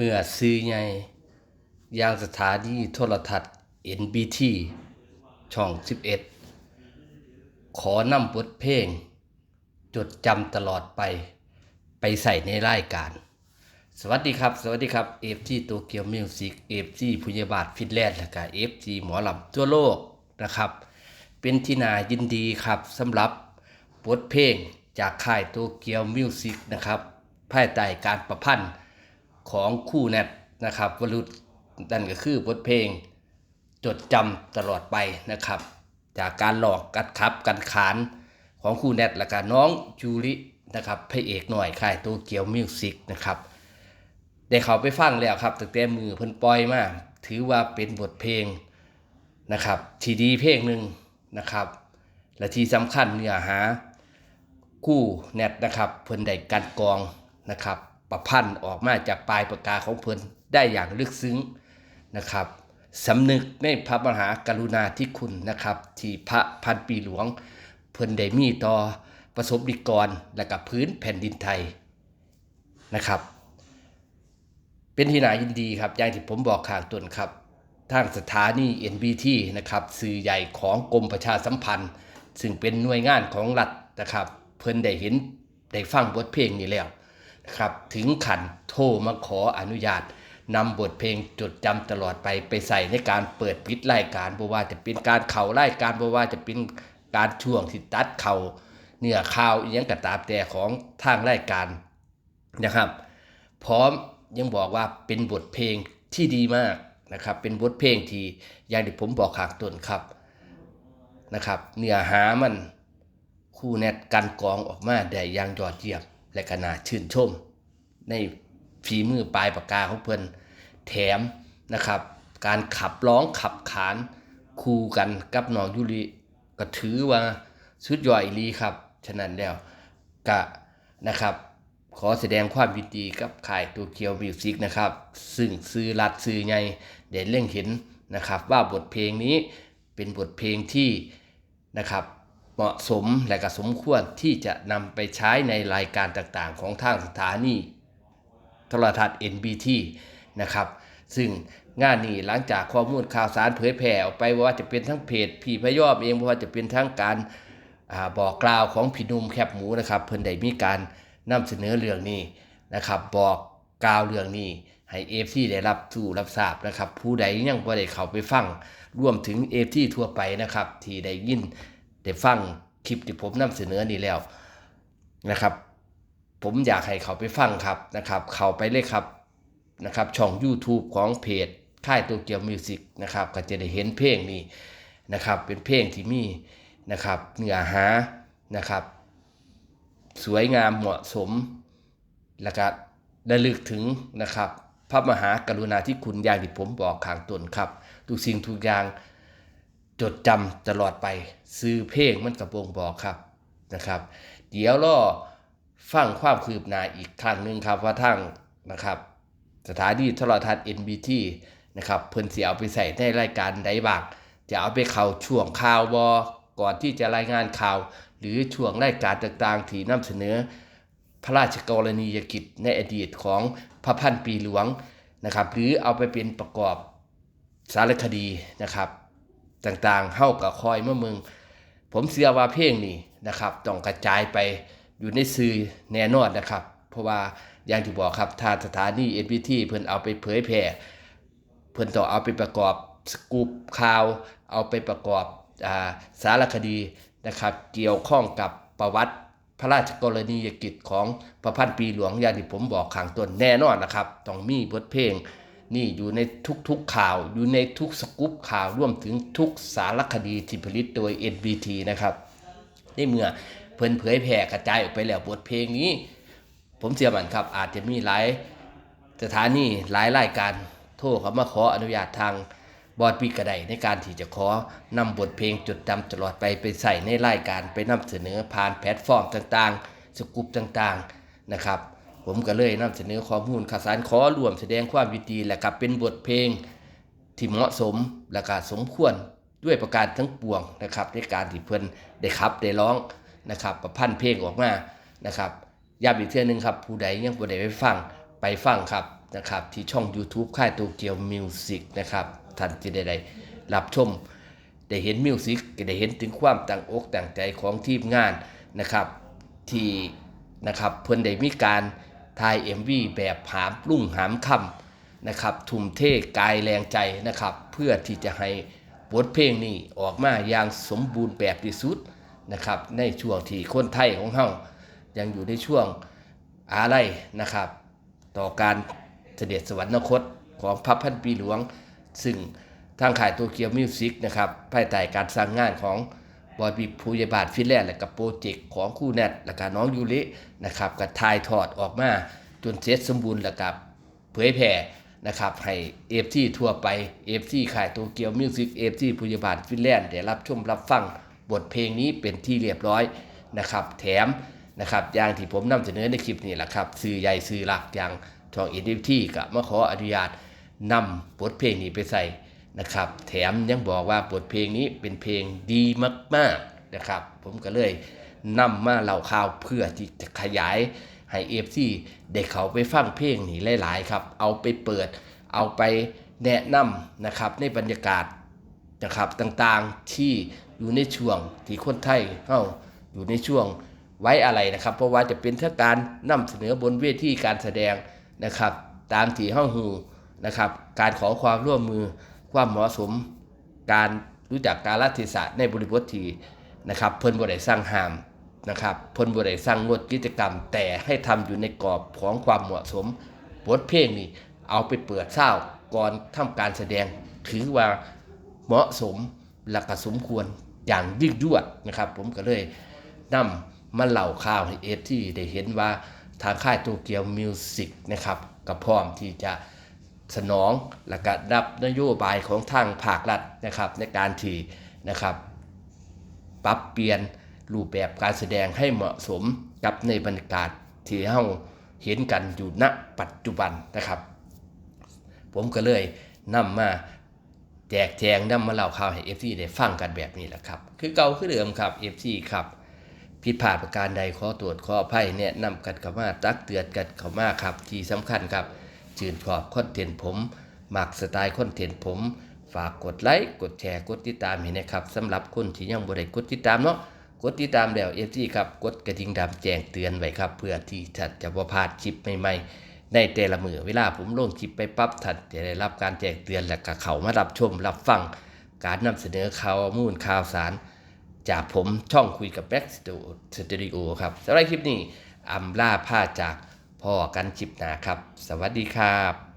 เมื่อซื้อใหญ่ยางสถานีโทรทัศน์ NBT ช่อง 11 ขอนำบทเพลง จดจำตลอดไป ไปใส่ในรายการ สวัสดีครับ สวัสดีครับ FG โตเกียวมิวสิก FG พุญญาบาทฟินแลนด์และก็ FG หมอลำทั่วโลกนะครับ เป็นที่นายินดีครับสำหรับบทเพลงจากค่ายโตเกียวมิวสิกนะครับภายใต้การประพันธ์ ของคู่แนทนะครับวรุษนั่นก็คือบทเพลง จดจำตลอดไปนะครับ จากการหลอกกัดขับกันขานของครูแนทและก็น้องจูรินะครับพระเอกหน่อยค่ายโตเกียวมิวสิกนะครับได้เขาไปฟังแล้วครับตั้งแต่มือเพิ่นปล่อยมาถือว่าเป็นบทเพลงนะครับที่ดีเพลงหนึ่งนะครับ และที่สำคัญเนื้อหาคู่แนทนะครับเพิ่นได้กันกรองนะครับ ประพันธ์ออกมาจากปลายปากกาของเพิ่นได้อย่างลึกซึ้งนะครับสำนึกในพระมหากรุณาธิคุณนะครับ ที่พระพันปีหลวง เพิ่นได้มีต่อประสบนิกรและกับพื้นแผ่นดินไทยนะครับ เป็นที่น่ายินดีครับอย่างที่ผมบอกข้างต้นครับทางสถานี NBT นะครับสื่อใหญ่ของกรมประชาสัมพันธ์ ซึ่งเป็นหน่วยงานของรัฐนะครับ เพิ่นได้เห็นได้ฟังบทเพลงนี้แล้ว ครับถึงขันโทรมาขออนุญาตนำบทเพลงจดจำตลอดไปไปใส่ในการเปิดปิดรายการบ่ว่าจะเป็นการเข่ารายการบ่ว่าจะเป็นการช่วงที่ตัดเข่าเนื้อข่าวอิหยังกระตามแต่ของทางรายการนะครับ พร้อมยังบอกว่าเป็นบทเพลงที่ดีมากนะครับ เป็นบทเพลงที่อย่างที่ผมบอกขางต้นครับนะครับ เนื้อหามันคู่แนทกันกองออกมาได้อย่างยอดเยี่ยม และก็น่าชื่นชม ในฝีมือปลายปากกาของเพิ่อนแถมนะครับ การขับร้องขับขานคู่กันกับน้องยุริก็ถือว่าสุดยอดอีลีครับ ฉะนั้นแล้วก็นะครับ ขอแสดงความยินดีกับค่ายตัวเกียวมิวสิกนะครับ ซึ่งซื้อรัดซื้อใหญ่ได้เล่งเห็นนะครับ ว่าบทเพลงนี้เป็นบทเพลงที่นะครับ เหมาะสมและก็สมควรที่จะนำไปใช้ในรายการต่างๆ ของทางสถานีโทรทัศน์ NBT นะครับ ซึ่งงานนี้หลังจากข้อมูลข่าวสารเผยแผ่ออกไปว่าจะเป็นทั้งเพจพี่พยอมเองว่าจะเป็นทั้งการอาบอกกล่าวของพี่นุ่มแคบหมูนะครับ เพิ่นได้มีการนำเสนอเรื่องนี้นะครับ บอกกล่าวเรื่องนี้ให้เอฟซีได้รับสู่รับทราบนะครับ ผู้ใดยังบ่ได้เข้าไปฟังรวมถึงเอฟซีทั่วไปนะครับ ที่ได้ยิน ได้ฟังคลิปที่ผมนำเสนอนี้แล้วนะครับ ผมอยากให้เขาไปฟังครับนะครับ เขาไปเลยครับนะครับ ช่อง YouTube ของเพจค่ายโตเกียวมิวสิกนะครับ ก็จะได้เห็นเพลงนี้นะครับ เป็นเพลงที่มีนะครับเนื้อหานะครับ สวยงามเหมาะสม แล้วก็ได้ลึกถึงนะครับ พระมหากรุณาธิคุณอย่างที่ผมบอกข้างต้นครับ ทุกสิ่งทุกอย่าง จดจำตลอดไป ซื้อเพลงมันกระบงบอกครับนะครับ เดี๋ยวรอฟังความคืบหน้าอีกครั้งหนึ่งครับว่าทั้งนะครับสถานีโทรทัศน์ NBT นะครับเพิ่นเสิเอาไปใส่ในรายการใดบ้างจะเอาไปเข้าช่วงข่าวบอก่อนที่จะรายงานข่าว หรือช่วงรายการต่างๆ ที่นำเสนอ พระราชกรณียกิจในอดีตของพระพันปีหลวงนะครับ หรือเอาไปเป็นประกอบสารคดีนะครับ ต่างๆเข้ากับคอยเมื่อมึง ผมเชื่อว่าเพลงนี้นะครับ ต้องกระจายไปอยู่ในสื่อแน่นอนนะครับ เพราะว่าอย่างที่บอกครับทาสถานี NBT เพิ่นเอาไปเผยแพร่เพิ่นต้อเอาไปประกอบสกูปข่าว เอาไปประกอบอาสารคดีนะครับ เกี่ยวข้องกับประวัติพระราชกรณียกิจของพระพันปีหลวงอย่างที่ผมบอกข้างต้นแน่นอนนะครับ ต้องมีบทเพลง นี่อยู่ในทุกๆข่าว อยู่ในทุกสกู๊ปข่าวร่วมถึงทุกสารคดีที่ผลิตโดย NBT นะครับในเมื่อเพิ่นเผยแผ่กระจายออกไปแล้วบทเพลงนี้ ผมเชื่อมันครับ อาจจะมีหลายสถานีหลายรายการโทรเขามาขออนุญาตทางบอร์ดปีกระไดในการที่จะขอนำบทเพลงจดจำตลอดไปไปใส่ในรายการไปนำเสนอผ่านแพลตฟอร์มต่างๆ สกูปต่างๆนะครับ ผมก็เลยนำเสนอข้อมูลข่าวสารขอรวมแสดงความยินดีและกับเป็นบทเพลงที่เหมาะสมและก็สมควรด้วยประการทั้งปวงนะครับ ในการที่เพิ่อนได้ขับได้ร้องนะครับ ประพันธ์เพลงออกมานะครับย้ำอีกเทื่อนึงครับ ผู้ใดยังบ่ได้ไปฟังไปฟังครับนะครับ ที่ช่อง YouTube ค่ายโตเกียวมิวสิกนะครับท่านจะได้รับชม ได้เห็นมิวสิกได้เห็นถึงความต่างอกต่างใจของทีมงานนะครับ ที่นะครับเพิ่อนได้มีการ ถ่าย MV แบบหามรุ่งหามค่ำนะครับทุ่มเทกายแรงใจนะครับ เพื่อที่จะให้บทเพลงนี้ออกมาอย่างสมบูรณ์แบบที่สุดนะครับในช่วงที่คนไทยของเฮายังอยู่ในช่วงอะไรนะครับ ต่อการเสด็จสวรรคตของพระพันปีหลวง ซึ่งทางขายโตเกียวมิวสิกนะครับภายใต้การสร้างงานของ บอยบีภูยาบาทฟิแลนด์และกับโปรเจกต์ของคู่แนทและกับน้องยูรินะครับก็ถ่ายทอดออกมาจนเสร็จสมบูรณ์แล้วกับเผยแผ่นะครับให้เอฟซีทั่วไปเอฟซีขายโตเกียวมิวสิกเอฟซีภูยาบาทฟิแลนด์ได้รับชมรับฟังบทเพลงนี้เป็นที่เรียบร้อยนะครับ แถมนะครับอย่างที่ผมนำเสนอในคลิปนี้แหละครับสื่อใหญ่สื่อหลักอย่างช่องเอ็นดีทีก็มาขออนุญาตนำบทเพลงนี้ไปใส่ นะครับ แถมยังบอกว่าบทเพลงนี้เป็นเพลงดีมากๆนะครับ ผมก็เลยนำมาเล่าข่าวเพื่อที่จะขยายให้เอฟซีได้เขาไปฟังเพลงนี้หลาย ๆ ครับ เอาไปเปิด เอาไปแนะนำนะครับในบรรยากาศนะครับต่างๆที่อยู่ในช่วงที่คนไทยเฮาอยู่ในช่วงไว้อะไรนะครับ เพราะว่าจะเป็นทั้งการนำเสนอบนเวทีการแสดงนะครับ ตามที่เฮาหูนะครับ การขอความร่วมมือ ความเหมาะสมการรู้จักกาลเทศะในบริบทที่นะครับเพิ่นบ่ได้สร้างห้ามนะครับเพิ่นบ่ได้สร้างงดกิจกรรม แต่ให้ทำอยู่ในกรอบของความเหมาะสมบทเพลงนี่เอาไปเปิดเศร้าก่อนทำการแสดง ถือว่าเหมาะสมและก็สมควรอย่างยิ่งยวดนะครับ ผมก็เลยนำมาเล่าข่าวให้เอฟที่ได้เห็นว่าทางค่ายโตเกียวมิวสิกนะครับก็พร้อมที่จะ สนองและก็รับนโยบายของทางภาครัฐนะครับในการที่นะครับปรับเปลี่ยนรูปแบบการแสดงให้เหมาะสมกับในบรรยากาศที่เราเห็นกันอยู่ณปัจจุบันนะครับ ผมก็เลยนำมาแจกแจงนำมาเล่าข่าวให้ FC ได้ฟังกันแบบนี้แหละครับ คือเก่าคือเดิมครับ FC ครับผิดพลาดประการใดขอตรวจขออภัยแนะนำกันเข้ามาตักเตือนกันเข้ามาครับ ที่สำคัญครับ ชื่นชอบคอนเทนต์ผมมักสไตล์คอนเทนต์ผม ฝากกดไลค์กดแชร์กดติดตามให้นะครับสำหรับคนที่ยังบ่ได้กดติดตามเนาะกดติดตามแล้วเอฟซีครับกดกระดิ่งดำแจ้งเตือนไว้ครับ เพื่อที่ท่านจะบ่พลาดคลิปใหม่ๆ ในแต่ละมือเวลาผมลงคลิปไปปั๊บท่านจะได้รับการแจ้งเตือนและก็เข้ามารับชมรับฟังการนำเสนอข่าวมูลข่าวสาร จากผมช่องคุยกับแบ็กสตูดิโอครับสำหรับคลิปนี้อำลาผ้าจาก พ่อกันจิบหนาครับ สวัสดีครับ